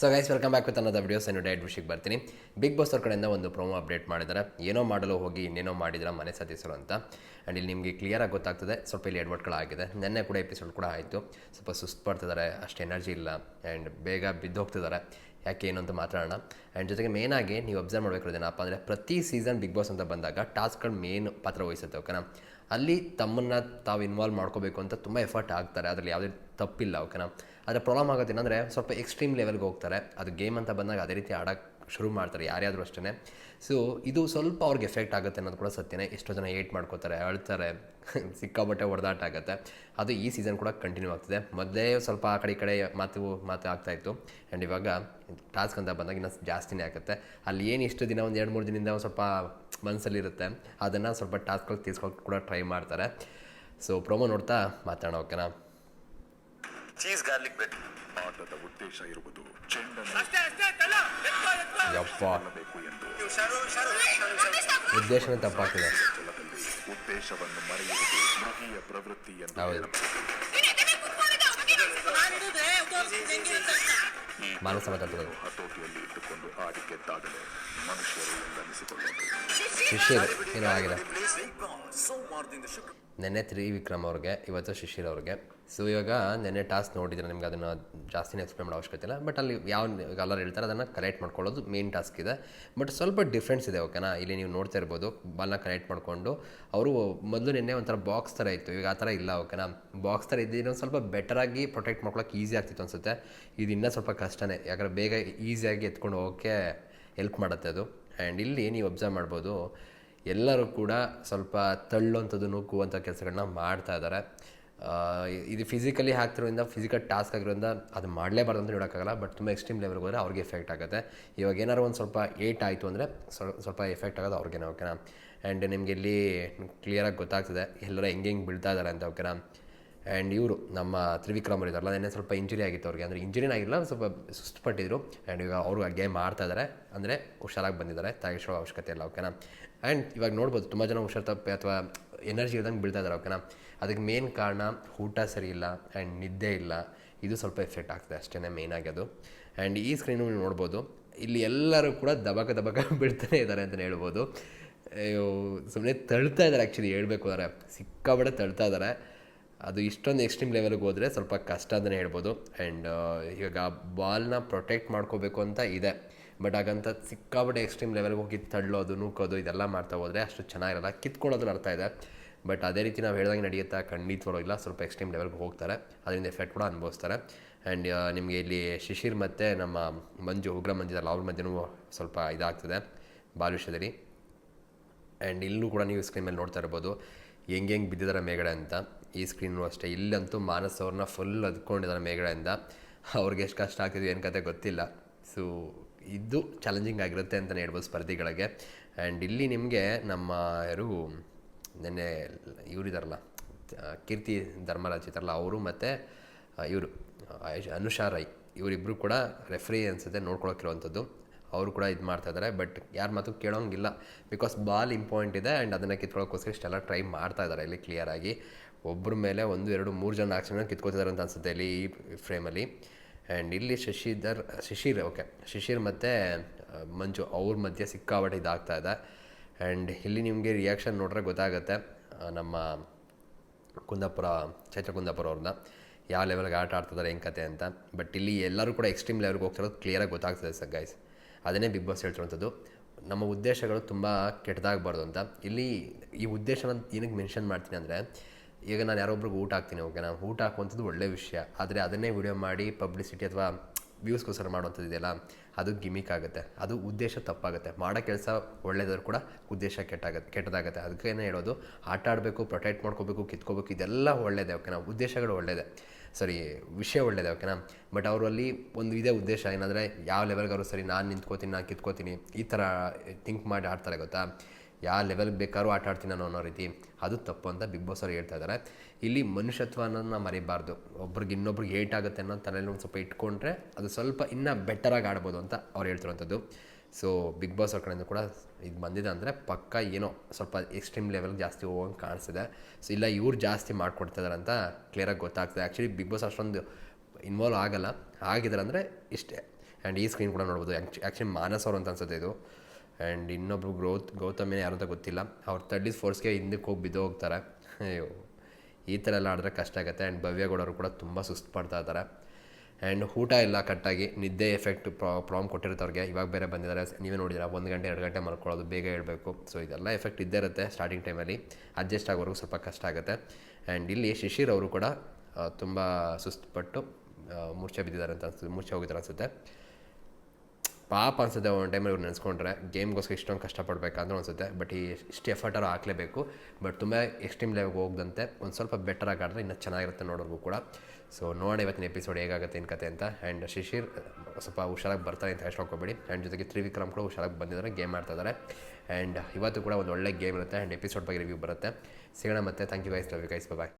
So guys welcome back with ಅನ್ನೋದ videos ಏನು diet ವಿಷಯಕ್ಕೆ ಬರ್ತೀನಿ. ಬಿಗ್ ಬಾಸ್ ಅವ್ರ ಕಡೆಯಿಂದ ಒಂದು ಪ್ರೋಮೋ ಅಪ್ಡೇಟ್ ಮಾಡಿದ್ದಾರೆ. ಏನೋ ಮಾಡಲು ಹೋಗಿ, ಇನ್ನೇನೋ ಮಾಡಿದ್ರೆ ಮನೆ ಸಾಧಿಸಲು ಅಂತ. ಆ್ಯಂಡ್ ಇಲ್ಲಿ ನಿಮಗೆ ಕ್ಲಿಯರಾಗಿ ಗೊತ್ತಾಗ್ತದೆ. ಸ್ವಲ್ಪ ಇಲ್ಲಿ ಎಡ್ವರ್ಟ್ಗಳಾಗಿದೆ ನೆನ್ನೆ ಕೂಡ ಎಪಿಸೋಡ್ ಕೂಡ ಆಯಿತು. ಸ್ವಲ್ಪ ಸುಸ್ತು ಪಡ್ತಿದ್ದಾರೆ ಅಷ್ಟು ಎನರ್ಜಿ ಇಲ್ಲ. ಆ್ಯಂಡ್ ಬೇಗ ಬಿದ್ದು ಹೋಗ್ತಿದ್ದಾರೆ ಯಾಕೆ ಏನು ಅಂತ ಮಾತಾಡೋಣ. ಆ್ಯಂಡ್ ಜೊತೆಗೆ ಮೇನಾಗಿ ನೀವು ಅಬ್ಸರ್ವ್ ಮಾಡಬೇಕಿರೋದೇನಪ್ಪ ಅಂದರೆ ಪ್ರತಿ ಸೀಸನ್ ಬಿಗ್ ಬಾಸ್ ಅಂತ ಬಂದಾಗ ಟಾಸ್ಕ್ಗಳು ಮೇನ್ ಪಾತ್ರ ವಹಿಸುತ್ತೆ ಓಕೆನಾ ಅಲ್ಲಿ ತಮ್ಮನ್ನು ತಾವು ಇನ್ವಾಲ್ವ್ ಮಾಡ್ಕೋಬೇಕು ಅಂತ ತುಂಬ ಎಫರ್ಟ್ ಆಗ್ತಾರೆ. ಅದರಲ್ಲಿ ಯಾವುದೇ ತಪ್ಪಿಲ್ಲ ಓಕೆನಾ ಆದರೆ ಪ್ರಾಬ್ಲಮ್ ಆಗುತ್ತೆ ಏನಂದರೆ ಸ್ವಲ್ಪ ಎಕ್ಸ್ಟ್ರೀಮ್ ಲೆವೆಲ್ಗೆ ಹೋಗ್ತಾರೆ. ಅದು ಗೇಮ್ ಅಂತ ಬಂದಾಗ ಅದೇ ರೀತಿ ಆಡೋಕ್ಕೆ ಶುರು ಮಾಡ್ತಾರೆ ಯಾರ್ಯಾದರೂ ಅಷ್ಟೇ ಸೊ ಇದು ಸ್ವಲ್ಪ ಅವ್ರಿಗೆ ಎಫೆಕ್ಟ್ ಆಗುತ್ತೆ ಅನ್ನೋದು ಕೂಡ ಸತ್ಯನೇ. ಎಷ್ಟೋ ಜನ ಏಟ್ ಮಾಡ್ಕೋತಾರೆ, ಅಳ್ತಾರೆ ಸಿಕ್ಕಾಬಟ್ಟೆ ಹೊಡೆದಾಟ ಆಗುತ್ತೆ. ಅದು ಈ ಸೀಸನ್ ಕೂಡ ಕಂಟಿನ್ಯೂ ಆಗ್ತಿದೆ. ಮೊದಲೇ ಸ್ವಲ್ಪ ಆ ಕಡೆ ಈ ಕಡೆ ಮಾತು ಮಾತು ಆಗ್ತಾಯಿತ್ತು ಆ್ಯಂಡ್ ಇವಾಗ ಟಾಸ್ಕ್ ಅಂತ ಬಂದಾಗ ಇನ್ನೂ ಜಾಸ್ತಿನೇ ಆಗುತ್ತೆ. ಅಲ್ಲಿ ಏನು ಇಷ್ಟು ದಿನ, ಒಂದು ಎರಡು ಮೂರು ದಿನದಿಂದ ಒಂದು ಸ್ವಲ್ಪ ಮನಸ್ಸಲ್ಲಿರುತ್ತೆ ಅದನ್ನು ಸ್ವಲ್ಪ ಟಾಸ್ಕ್ಗಳು ತೀರ್ಸ್ಕೊಳಕ್ಕೆ ಕೂಡ ಟ್ರೈ ಮಾಡ್ತಾರೆ. ಸೊ ಪ್ರೊಮೋ ನೋಡ್ತಾ ಮಾತಾಡೋಣ ಓಕೆನಾ ಚೀಸ್ ಗಾರ್ಲಿಕ್ ಬ್ರೆಡ್. ಆಟದ ಉದ್ದೇಶ ಇರುವುದು ಚೆಂಡನ್ನು ಯಪ್ಪ. ಎಂದು. ಉದ್ದೇಶನೇ ತಪ್ಪಾಗ್ತಿದೆ ಜಲದಲ್ಲಿ ಉದ್ದೇಶವನ್ನು ಮರೆಯುವುದು ಮೃಗೀಯ ಪ್ರವೃತ್ತಿ ಎಂದು ಹೌದು. ಮಾನಸ ಮಾತಾಡ್ತಿರೋದು ಹತೋಟಿಯಲ್ಲಿ ಇಟ್ಟುಕೊಂಡು ಆಡಿ ಗೆದ್ದಾಗಲೇ ಮನುಷ್ಯರು ಎಂದನಿಸಿಕೊಳ್ಳಬೇಕು ಏನೋ ಆಗಿದೆ. ನೆನ್ನೆ ತ್ರಿವಿಕ್ರಮ್ ಅವ್ರಿಗೆ, ಇವತ್ತು ಶಿಶಿರ್ ಅವ್ರಿಗೆ. ಸೊ ಇವಾಗ ನೆನ್ನೆ ಟಾಸ್ಕ್ ನೋಡಿದ್ರೆ ನಿಮ್ಗೆ ಅದನ್ನು ಜಾಸ್ತಿ ಎಕ್ಸ್ಪ್ಲೈನ್ ಮಾಡೋ ಅವಶ್ಯಕತೆ ಇಲ್ಲ. ಬಟ್ ಅಲ್ಲಿ ಯಾವ ಕಲರ್ ಹೇಳ್ತಾರೆ, ಅದನ್ನು ಕಲೆಕ್ಟ್ ಮಾಡ್ಕೊಳ್ಳೋದು ಮೇನ್ ಟಾಸ್ಕ್ ಇದೆ. ಬಟ್ ಸ್ವಲ್ಪ ಡಿಫ್ರೆನ್ಸ್ ಇದೆ ಓಕೆನಾ ಇಲ್ಲಿ ನೀವು ನೋಡ್ತಾ ಇರ್ಬೋದು, ಬಾಲ್ನ ಕಲೆಕ್ಟ್ ಮಾಡಿಕೊಂಡು. ಅವರು ಮೊದಲು ನಿನ್ನೆ ಒಂಥರ ಬಾಕ್ಸ್ ಥರ ಇತ್ತು. ಈಗ ಆ ಥರ ಇಲ್ಲ ಓಕೆನಾ ಬಾಕ್ಸ್ ಥರ ಇದ್ದಿದ್ದು ಸ್ವಲ್ಪ ಬೆಟರಾಗಿ ಪ್ರೊಟೆಕ್ಟ್ ಮಾಡ್ಕೊಳಕ್ಕೆ ಈಸಿ ಆಗ್ತಿತ್ತು ಅನಿಸುತ್ತೆ. ಇದು ಇನ್ನೂ ಸ್ವಲ್ಪ ಕಷ್ಟನೇ. ಯಾಕಂದರೆ ಬೇಗ ಈಸಿಯಾಗಿ ಎತ್ಕೊಂಡು ಹೋಗೋಕ್ಕೆ ಹೆಲ್ಪ್ ಮಾಡುತ್ತೆ ಅದು. ಆ್ಯಂಡ್ ಇಲ್ಲಿ ನೀವು ಅಬ್ಸರ್ವ್ ಮಾಡ್ಬೋದು ಎಲ್ಲರೂ ಕೂಡ ಸ್ವಲ್ಪ ತಳ್ಳುವಂಥದ್ದು ನೂಕುವಂಥ ಕೆಲಸಗಳನ್ನ ಮಾಡ್ತಾ ಇದ್ದಾರೆ. ಇದು ಫಿಸಿಕಲಿ ಹಾಕ್ತಿರೋದ್ರಿಂದ ಫಿಸಿಕಲ್ ಟಾಸ್ಕ್ ಆಗಿರೋದ್ರಿಂದ ಅದು ಮಾಡಲೇಬಾರ್ದು ಅಂತ ಹೇಳೋಕ್ಕಾಗಲ್ಲ ಬಟ್ ತುಂಬ ಎಕ್ಸ್ಟ್ರೀಮ್ ಲೆವೆಲ್ಗೆ ಹೋದರೆ ಅವ್ರಿಗೆ ಎಫೆಕ್ಟ್ ಆಗುತ್ತೆ. ಇವಾಗ ಏನಾದ್ರು ಒಂದು ಸ್ವಲ್ಪ ಏಟ್ ಆಯಿತು ಅಂದರೆ ಸ್ವಲ್ಪ ಎಫೆಕ್ಟ್ ಆಗೋದು ಅವ್ರಿಗೇನೆ ಓಕೆನಾ ಆ್ಯಂಡ್ ನಿಮಗೆ ಇಲ್ಲಿ ಕ್ಲಿಯರಾಗಿ ಗೊತ್ತಾಗ್ತದೆ, ಎಲ್ಲರೂ ಹೆಂಗೆ ಹೆಂಗೆ ಬೀಳ್ತಾ ಇದ್ದಾರೆ ಅಂತ ಓಕೆನಾ ಆ್ಯಂಡ್ ಇವರು ನಮ್ಮ ತ್ರಿವಿಕ್ರಮರು ಇದ್ದಾರಲ್ಲ, ನೆನ್ನೆ ಸ್ವಲ್ಪ ಇಂಜುರಿ ಆಗಿತ್ತು ಅವ್ರಿಗೆ. ಅಂದರೆ ಇಂಜುರಿನ ಆಗಿಲ್ಲ, ಸ್ವಲ್ಪ ಸುಸ್ತು ಪಟ್ಟಿದ್ರು. ಆ್ಯಂಡ್ ಇವಾಗ ಅವರು ಗೇಮ್ ಆಡ್ತಾ ಇದ್ದಾರೆ, ಅಂದರೆ ಹುಷಾರಾಗಿ ಬಂದಿದ್ದಾರೆ ತಾಗಿಸೋ ಅವಶ್ಯಕತೆ ಇಲ್ಲ ಓಕೆನಾ ಆ್ಯಂಡ್ ಇವಾಗ ನೋಡ್ಬೋದು, ತುಂಬ ಜನ ಹುಷಾರು ತಪ್ಪೆ ಅಥವಾ ಎನರ್ಜಿ ಇಲ್ದಂಗೆ ಬೀಳ್ತಾ ಇದ್ದಾರೆ ಓಕೆನಾ ಅದಕ್ಕೆ ಮೇನ್ ಕಾರಣ ಊಟ ಸರಿ ಇಲ್ಲ ಆ್ಯಂಡ್ ನಿದ್ದೆ ಇಲ್ಲ. ಇದು ಸ್ವಲ್ಪ ಎಫೆಕ್ಟ್ ಆಗ್ತದೆ ಅಷ್ಟೇ ಮೇಯ್ನ್ ಅದು. ಆ್ಯಂಡ್ ಈ ಸ್ಕ್ರೀನು ನೀವು ನೋಡ್ಬೋದು, ಇಲ್ಲಿ ಎಲ್ಲರೂ ಕೂಡ ದಬಕ ದಬಕ ಬೀಳ್ತಾನೆ ಇದ್ದಾರೆ ಅಂತಲೇ ಹೇಳ್ಬೋದು. ಸುಮ್ಮನೆ ತಳ್ತಾ ಇದ್ದಾರೆ ಆ್ಯಕ್ಚುಲಿ ಹೇಳಬೇಕು ಅಂದರೆ ಸಿಕ್ಕಾಬಡೆ ತಳ್ತಾ ಇದ್ದಾರೆ ಅದು ಇಷ್ಟೊಂದು ಎಕ್ಸ್ಟ್ರೀಮ್ ಲೆವೆಲ್ಗೆ ಹೋದರೆ ಸ್ವಲ್ಪ ಕಷ್ಟ ಅಂತಲೇ ಹೇಳ್ಬೋದು. ಆ್ಯಂಡ್ ಇವಾಗ ಬಾಲ್ನ ಪ್ರೊಟೆಕ್ಟ್ ಮಾಡ್ಕೋಬೇಕು ಅಂತ ಇದೆ. ಬಟ್ ಹಾಗಂತ ಸಿಕ್ಕಾಬಿಟ್ಟು ಎಕ್ಸ್ಟ್ರೀಮ್ ಲೆವೆಲ್ಗೆ ಹೋಗಿ ತಳ್ಳೋದು, ನೂಕೋದು, ಇದೆಲ್ಲ ಮಾಡ್ತಾ ಹೋದರೆ ಅಷ್ಟು ಚೆನ್ನಾಗಿರಲ್ಲ. ಕಿತ್ಕೊಳ್ಳೋದ್ರ ಅರ್ಥ ಇದೆ. ಬಟ್ ಅದೇ ರೀತಿ ನಾವು ಹೇಳ್ದಂಗೆ ನಡೆಯುತ್ತಾ ಖಂಡಿತ ಇಲ್ಲ ಸ್ವಲ್ಪ ಎಕ್ಸ್ಟ್ರೀಮ್ ಲೆವೆಲ್ಗೆ ಹೋಗ್ತಾರೆ. ಅದರಿಂದ ಎಫೆಕ್ಟ್ ಕೂಡ ಅನುಭವಿಸ್ತಾರೆ. ಆ್ಯಂಡ್ ನಿಮಗೆ ಇಲ್ಲಿ ಶಿಶಿರ್ ಮತ್ತು ನಮ್ಮ ಮಂಜು, ಉಗ್ರ ಮಂಜಿದಲ್ಲ, ಅವ್ರ ಮಧ್ಯನೂ ಸ್ವಲ್ಪ ಇದಾಗ್ತದೆ. ಬಾಲ್ ವಿಷಯದಲ್ಲಿ. ಆ್ಯಂಡ್ ಇಲ್ಲೂ ಕೂಡ ನೀವು ಸ್ಕ್ರೀನ್ ಮೇಲೆ ನೋಡ್ತಾ ಇರ್ಬೋದು. ಹೆಂಗೆ ಹೆಂಗೆ ಬಿದ್ದಿದ್ದಾರೆ ಮೇಗಡೆ ಅಂತ ಈ ಸ್ಕ್ರೀನು ಅಷ್ಟೇ. ಇಲ್ಲಂತೂ ಮಾನಸ್ ಅವ್ರನ್ನ ಫುಲ್ ಅದ್ಕೊಂಡಿದ್ದಾರೆ ಮೇಗಡೆಯಿಂದ ಅವ್ರಿಗೆ ಎಷ್ಟು ಕಷ್ಟ ಆಗ್ತಿದ್ವಿ ಏನು ಕತೆ ಗೊತ್ತಿಲ್ಲ. ಸೊ ಇದು ಚಾಲೆಂಜಿಂಗ್ ಆಗಿರುತ್ತೆ ಅಂತಲೇ ಹೇಳ್ಬೋದು ಸ್ಪರ್ಧಿಗಳಿಗೆ. ಆ್ಯಂಡ್ ಇಲ್ಲಿ ನಿಮಗೆ ನಮ್ಮ ಯಾರು, ನೆನ್ನೆ ಇವರಿದಾರಲ್ಲ, ಕೀರ್ತಿ ಧರ್ಮರಾಜ್ ಇದ್ದಾರಲ್ಲ ಅವರು ಮತ್ತು, ಇವರು ಅನುಷಾ ರೈ ಇವರಿಬ್ಬರು ಕೂಡ ರೆಫ್ರಿ ಅನಿಸುತ್ತೆ ನೋಡ್ಕೊಳಕ್ಕಿರುವಂಥದ್ದು ಅವರು ಕೂಡ ಇದು ಮಾಡ್ತಾ ಇದ್ದಾರೆ ಬಟ್ ಯಾರ ಮಾತು ಕೇಳೋಂಗಿಲ್ಲ. ಬಿಕಾಸ್ ಬಾಲ್ ಇಂಪಾರ್ಟೆಂಟ್ ಇದೆ ಆ್ಯಂಡ್ ಅದನ್ನು ಕಿತ್ಕೊಳ್ಳೋಕ್ಕೋಸ್ಕರ ಇಷ್ಟೆಲ್ಲ ಟ್ರೈ ಮಾಡ್ತಾ ಇದ್ದಾರೆ ಇಲ್ಲಿ ಕ್ಲಿಯರಾಗಿ ಒಬ್ಬರ ಮೇಲೆ ಒಂದು, ಎರಡು, ಮೂರು ಜನ ಆಕ್ಷನ್ ಕಿತ್ಕೋತಿದ್ದಾರೆ ಅಂತ ಅನ್ಸುತ್ತೆ ಇಲ್ಲಿ ಈ ಫ್ರೇಮಲ್ಲಿ ಆ್ಯಂಡ್ ಇಲ್ಲಿ ಶಶಿಧರ್, ಶಿಶಿರ್ ಓಕೆ ಶಿಶಿರ್ ಮತ್ತು ಮಂಜು ಅವ್ರ ಮಧ್ಯೆ ಸಿಕ್ಕಾಬಟ್ಟೆ ಇದಾಗ್ತಾ ಇದೆ. ಆ್ಯಂಡ್ ಇಲ್ಲಿ ನಿಮಗೆ ರಿಯಾಕ್ಷನ್ ನೋಡ್ರೆ ಗೊತ್ತಾಗುತ್ತೆ. ನಮ್ಮ ಕುಂದಾಪುರ ಚೈತ್ರ ಕುಂದಾಪುರ ಅವ್ರನ್ನ ಯಾವ ಲೆವೆಲ್ಗೆ ಆಟ ಆಡ್ತಿದ್ದಾರೆ ಹೆಂಗೆ ಕತೆ ಅಂತ. ಬಟ್ ಇಲ್ಲಿ ಎಲ್ಲರೂ ಕೂಡ ಎಕ್ಸ್ಟ್ರೀಮ್ ಲೆವೆಲ್ಗೆ ಹೋಗ್ತಿರೋದು ಕ್ಲಿಯರಾಗಿ ಗೊತ್ತಾಗ್ತದೆ ಸರ್ ಗೈಸ್ ಅದನ್ನೇ ಬಿಗ್ ಬಾಸ್ ಹೇಳ್ತಿರೋಂಥದ್ದು ನಮ್ಮ ಉದ್ದೇಶಗಳು ತುಂಬ ಕೆಟ್ಟದಾಗಬಾರ್ದು ಅಂತ. ಇಲ್ಲಿ ಈ ಉದ್ದೇಶನ ಏನಕ್ಕೆ ಮೆನ್ಷನ್ ಮಾಡ್ತೀನಿ ಅಂದರೆ, ಈಗ ನಾನು ಯಾರೊಬ್ರಿಗೆ ಊಟ ಹಾಕ್ತೀನಿ, ಓಕೆ? ನಾನು ಊಟ ಹಾಕುವಂಥದ್ದು ಒಳ್ಳೆಯ ವಿಷಯ. ಆದರೆ ಅದನ್ನೇ ವಿಡಿಯೋ ಮಾಡಿ, ಪಬ್ಲಿಸಿಟಿ ಅಥವಾ ವ್ಯೂಸ್ಗೋಸ್ಕರ ಮಾಡುವಂಥದ್ದು ಇದೆಯಲ್ಲ, ಅದು ಗಿಮಿಕ್ ಆಗುತ್ತೆ. ಅದು ಉದ್ದೇಶ ತಪ್ಪಾಗುತ್ತೆ. ಮಾಡೋ ಕೆಲಸ ಒಳ್ಳೇದಾದ್ರು ಕೂಡ ಉದ್ದೇಶ ಕೆಟ್ಟಾಗುತ್ತೆ ಕೆಟ್ಟದಾಗುತ್ತೆ. ಅದಕ್ಕೇನೆ ಹೇಳೋದು, ಆಟ ಆಡಬೇಕು, ಪ್ರೊಟೆಕ್ಟ್ ಮಾಡ್ಕೋಬೇಕು, ಕಿತ್ಕೋಬೇಕು, ಇದೆಲ್ಲ ಒಳ್ಳೇದೇ ಓಕೆನಾ ಉದ್ದೇಶಗಳು ಒಳ್ಳೇದೇ. ಸರಿ, ವಿಷಯ ಒಳ್ಳೇದೇ ಓಕೆನಾ ಬಟ್ ಅವರಲ್ಲಿ ಒಂದು ಇದೇ ಉದ್ದೇಶ, ಏನಂದರೆ ಯಾವ ಲೆವೆಲ್ಗೆ ಸರಿ ನಾನು ನಿಂತ್ಕೋತೀನಿ, ನಾನು ಕಿತ್ಕೋತೀನಿ, ಈ ಥರ ಥಿಂಕ್ ಮಾಡಿ ಆಡ್ತಾರೆ, ಗೊತ್ತಾ? ಯಾವ ಲೆವೆಲ್ಗೆ ಬೇಕಾದ್ರೂ ಆಟ ಆಡ್ತೀನಿ ನಾನು ಅನ್ನೋ ರೀತಿ. ಅದು ತಪ್ಪು ಅಂತ ಬಿಗ್ ಬಾಸ್ ಅವ್ರು ಹೇಳ್ತಾ ಇದ್ದಾರೆ ಇಲ್ಲಿ ಮನುಷ್ಯತ್ವ ಅನ್ನೋದನ್ನ ಮರಿಬಾರ್ದು. ಒಬ್ರಿಗೆ ಇನ್ನೊಬ್ರಿಗೆ ಏಟ್ ಆಗುತ್ತೆ ಅನ್ನೋ ತಲೆಯಲ್ಲಿ ಒಂದು ಸ್ವಲ್ಪ ಇಟ್ಕೊಂಡ್ರೆ ಅದು ಸ್ವಲ್ಪ ಇನ್ನೂ ಬೆಟರಾಗಿ ಆಡ್ಬೋದು ಅಂತ ಅವ್ರು ಹೇಳ್ತಿರೋಂಥದ್ದು. ಸೊ ಬಿಗ್ ಬಾಸ್ ಅವ್ರ ಕಡೆಯಿಂದ ಕೂಡ ಇದು ಬಂದಿದೆ ಅಂದರೆ ಪಕ್ಕ ಏನೋ ಸ್ವಲ್ಪ ಎಕ್ಸ್ಟ್ರೀಮ್ ಲೆವೆಲ್ಗೆ ಜಾಸ್ತಿ ಹೋಗೋಂಗೆ ಕಾಣಿಸ್ತಿದೆ. ಸೊ ಇಲ್ಲ ಇವ್ರು ಜಾಸ್ತಿ ಮಾಡ್ಕೊಡ್ತಿದ್ದಾರೆ ಅಂತ ಕ್ಲಿಯರಾಗಿ ಗೊತ್ತಾಗ್ತದೆ. ಆ್ಯಕ್ಚುಲಿ ಬಿಗ್ ಬಾಸ್ ಅಷ್ಟೊಂದು ಇನ್ವಾಲ್ವ್ ಆಗಲ್ಲ. ಆಗಿದ್ದಾರೆ ಅಂದರೆ ಇಷ್ಟೇ. ಆ್ಯಂಡ್ ಈ ಸ್ಕ್ರೀನ್ ಕೂಡ ನೋಡ್ಬೋದು. ಆ್ಯಕ್ಚುಲಿ ಮಾನಸ್ ಅವ್ರು ಅಂತ ಅನ್ಸುತ್ತೆ ಇದು. ಆ್ಯಂಡ್ ಇನ್ನೊಬ್ರು ಗ್ರೋತ್, ಗೌತಮ್ ಯಾರು ಅಂತ ಗೊತ್ತಿಲ್ಲ. ಅವ್ರು ತರ್ಟೀಸ್ ಫೋರ್ಸ್ಗೆ ಹಿಂದಕ್ಕೆ ಹೋಗಿ ಬಿದ್ದು ಹೋಗ್ತಾರೆ. ಅಯ್ಯೋ, ಈ ಥರ ಎಲ್ಲ ಆಡಿದ್ರೆ ಕಷ್ಟ ಆಗುತ್ತೆ. ಆ್ಯಂಡ್ ಭವ್ಯಗೌಡರು ಕೂಡ ತುಂಬ ಸುಸ್ತು ಪಡ್ತಾ ಇದ್ದಾರೆ. ಆ್ಯಂಡ್ ಊಟ ಇಲ್ಲ ಕಟ್ಟಾಗಿ ನಿದ್ದೆ ಎಫೆಕ್ಟ್ ಪ್ರಾಬ್ಲಮ್ ಕೊಟ್ಟಿರ್ತಾವ್ರಿಗೆ. ಇವಾಗ ಬೇರೆ ಬಂದಿದ್ದಾರೆ. ನೀವೇ ನೋಡಿದ್ರೆ ಒಂದು ಗಂಟೆ, ಎರಡು ಗಂಟೆ ಮಲ್ಕೊಳ್ಳೋದು, ಬೇಗ ಹೇಳಬೇಕು. ಸೊ ಇದೆಲ್ಲ ಎಫೆಕ್ಟ್ ಇದ್ದೇ ಇರುತ್ತೆ ಸ್ಟಾರ್ಟಿಂಗ್ ಟೈಮಲ್ಲಿ ಅಡ್ಜಸ್ಟ್ ಆಗೋವರೆಗೂ ಸ್ವಲ್ಪ ಕಷ್ಟ ಆಗುತ್ತೆ. ಆ್ಯಂಡ್ ಇಲ್ಲಿ ಶಿಶಿರ್ ಅವರು ಕೂಡ ತುಂಬ ಸುಸ್ತುಪಟ್ಟು ಪಟ್ಟು ಮೂರ್ಛೆ ಬಿದ್ದಿದ್ದಾರೆ ಅಂತ ಅನ್ಸುತ್ತೆ ಮೂರ್ಛೆ ಹೋಗಿದ್ದಾರೆ ಅನಿಸುತ್ತೆ. ಪಾಪ ಅನಿಸುತ್ತೆ ಒಂದು ಟೈಮಲ್ಲಿ ಇವ್ರು ನೆನೆಸ್ಕೊಂಡ್ರೆ. ಗೇಮ್ಗೋಸ್ಕರ ಇಷ್ಟೊಂದು ಕಷ್ಟಪಡಬೇಕಂದ್ರೆ ಅನಿಸುತ್ತೆ. ಬಟ್ ಈ ಇಷ್ಟು ಎಫರ್ಟರು ಹಾಕಲೇಬೇಕು. ಬಟ್ ತುಂಬ ಎಕ್ಸ್ಟ್ರೀಮ್ ಲೆವೆಲ್ಗೆ ಹೋಗ್ದಂತೆ. ಒಂದು ಸ್ವಲ್ಪ ಬೆಟರ್ ಆಗಿ ಆಡಿದ್ರೆ ಇನ್ನೂ ಚೆನ್ನಾಗಿರುತ್ತೆ ನೋಡೋರ್ಗೂ ಕೂಡ. ಸೊ ನೋಡಿ ಇವತ್ತಿನ ಎಪಿಸೋಡ್ ಹೇಗಾಗುತ್ತೆ ಏನು ಕತೆ ಅಂತ. ಆ್ಯಂಡ್ ಶಿಶಿರ್, ಸ್ವಲ್ಪ ಹುಷಾರಾಗಿ ಬರ್ತಾರೆ ಅಂತ ಹೇಳ್ಕೊಬೇಡಿ ಆ್ಯಂಡ್ ಜೊತೆಗೆ ತ್ರಿವಿಕ್ರಮ್ ಕೂಡ ಹುಷಾರಾಗಿ ಬಂದಿದ್ದಾರೆ ಗೇಮ್ ಆಡ್ತಾ ಇದ್ದಾರೆ. ಆ್ಯಂಡ್ ಇವತ್ತು ಕೂಡ ಒಂದು ಒಳ್ಳೆ ಗೇಮ್ ಇರುತ್ತೆ. ಆ್ಯಂಡ್ ಎಪಿಸೋಡ್ ಬಗ್ಗೆ ರಿವ್ಯೂ ಬರುತ್ತೆ. ಸಿಗೋಣ ಮತ್ತೆ. Thank you guys love you guys bye